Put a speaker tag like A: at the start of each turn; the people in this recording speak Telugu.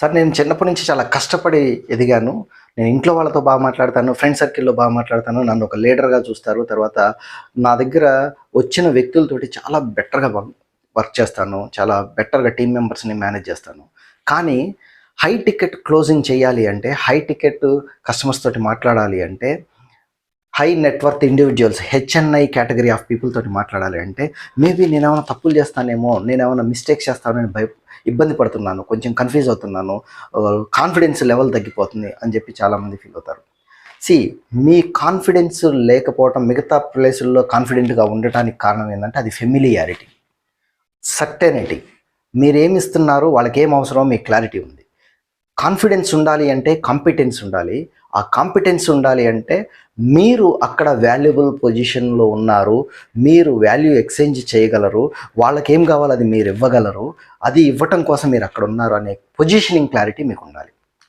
A: సార్ నేను చిన్నప్పటి నుంచి చాలా కష్టపడి ఎదిగాను. నేను ఇంట్లో వాళ్ళతో బాగా మాట్లాడతాను ఫ్రెండ్ సర్కిల్లో బాగా మాట్లాడతాను. నన్ను ఒక లీడర్గా చూస్తారు. తర్వాత నా దగ్గర వచ్చిన వ్యక్తులతోటి చాలా బెటర్గా వర్క్ చేస్తాను. చాలా బెటర్గా టీం మెంబర్స్ని మేనేజ్ చేస్తాను. కానీ హై టికెట్ క్లోజింగ్ చేయాలి అంటే హై టికెట్ కస్టమర్స్ తోటి మాట్లాడాలి అంటే high net worth individuals HNI category of people తోటి మాట్లాడాలి అంటే మేబీ నేను ఏమైనా తప్పులు చేస్తానేమో నేను ఏమైనా మిస్టేక్స్ చేస్తానని భయ ఇబ్బంది పడుతున్నాను కొంచెం కన్ఫ్యూజ్ అవుతున్నాను కాన్ఫిడెన్స్ లెవెల్ తగ్గిపోతుంది అని చెప్పి చాలామంది ఫీల్ అవుతారు. సి మీ కాన్ఫిడెన్స్ లేకపోవటం మిగతా ప్లేసుల్లో కాన్ఫిడెంట్గా ఉండటానికి కారణం ఏంటంటే అది ఫెమిలియారిటీ. సర్టెనిటీ. మీరేమి ఇస్తున్నారు వాళ్ళకి ఏం అవసరమో మీకు క్లారిటీ ఉంది. కాన్ఫిడెన్స్ ఉండాలి అంటే కాంపిటెన్స్ ఉండాలి. ఆ కాంపిటెన్స్ ఉండాలి అంటే మీరు అక్కడ వాల్యుబుల్ పొజిషన్లో ఉన్నారు. మీరు వాల్యూ ఎక్స్చేంజ్ చేయగలరు. వాళ్ళకి ఏం కావాలో అది మీరు ఇవ్వగలరు. అది ఇవ్వటం కోసం మీరు అక్కడ ఉన్నారు అనే పొజిషనింగ్ క్లారిటీ మీకు ఉండాలి.